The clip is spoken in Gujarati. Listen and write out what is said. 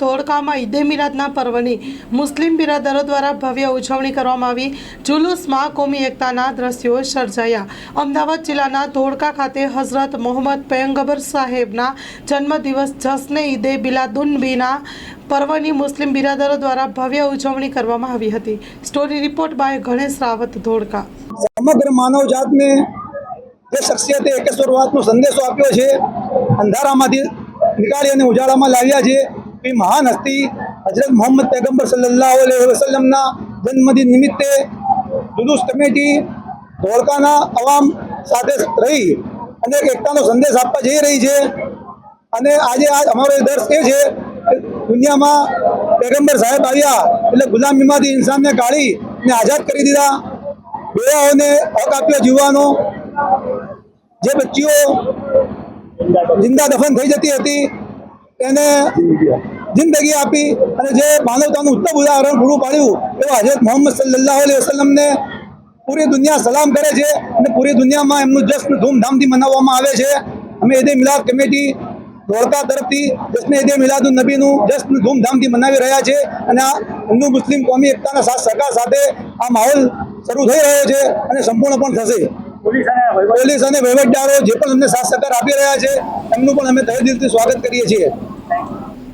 ધોળકામાં ઈદે મિલાદના પર્વની મુસ્લિમ બિરાદરો દ્વારા ભવ્ય ઉજવણી કરવામાં આવી. જુલુસમાં કોમી એકતાના દ્રશ્યો સર્જાયા. અમદાવાદ જિલ્લાના ધોળકા ખાતે હઝરત મોહમ્મદ પયંગબર સાહેબના જન્મદિવસ જશ્ને ઈદે બિલાદુનબીના પર્વની મુસ્લિમ બિરાદરો દ્વારા ભવ્ય ઉજવણી કરવામાં આવી હતી. Story report by Ganesh Rawat, Dholka. સમગ્ર માનવ જે શખ્સિયતે એકેશ્વરવાદનો સંદેશો આપ્યો છે, અંધારામાંથી નીકાળી અને ઉજાળામાં લાવ્યા છે એ મહાન હસ્તી હજરત મોહમ્મદ પૈગંબર સલ્લલ્લાહુ અલૈહિ વસલ્લમના જન્મદિન નિમિત્તે જુલુસ કમિટી ધોળકાના અવામ સાથે રહી અને એકતાનો સંદેશ આપવા જઈ રહી છે. અને આજે આ અમારો દર્શ એ છે કે દુનિયામાં પૈગંબર સાહેબ આવ્યા એટલે ગુલામીમાંથી ઇન્સાનને કાઢી ને આઝાદ કરી દીધા. બેવાઓને હક આપ્યો જીવવાનો. જે બચ્ચીઓ જિંદા દફન થઈ જતી હતી એને જિંદગી આપી અને જે માનવતાનું ઉત્તમ ઉદાહરણ પૂરું પાડ્યું એવા હજરત મોહમ્મદ સલ્લાહ અલી વસલમને પૂરી દુનિયા સલામ કરે છે અને પૂરી દુનિયામાં એમનું જશ્ન ધૂમધામથી મનાવવામાં આવે છે. અમે ઈદે મિલાદ કમિટી ધોળકા તરફથી જશ્ન ઈદે મિલાદુન નબીનું જશ્ન ધૂમધામથી મનાવી રહ્યા છે અને આ હિન્દુ મુસ્લિમ કોમી એકતાના સાથ સરકાર સાથે આ માહોલ શરૂ થઈ રહ્યો છે અને સંપૂર્ણ પણ થશે. પોલીસ અને વહીવટદારો જે પણ અમને સાથ સહકાર આપી રહ્યા છે એમનું પણ અમે તહે દિલથી સ્વાગત કરીએ છીએ.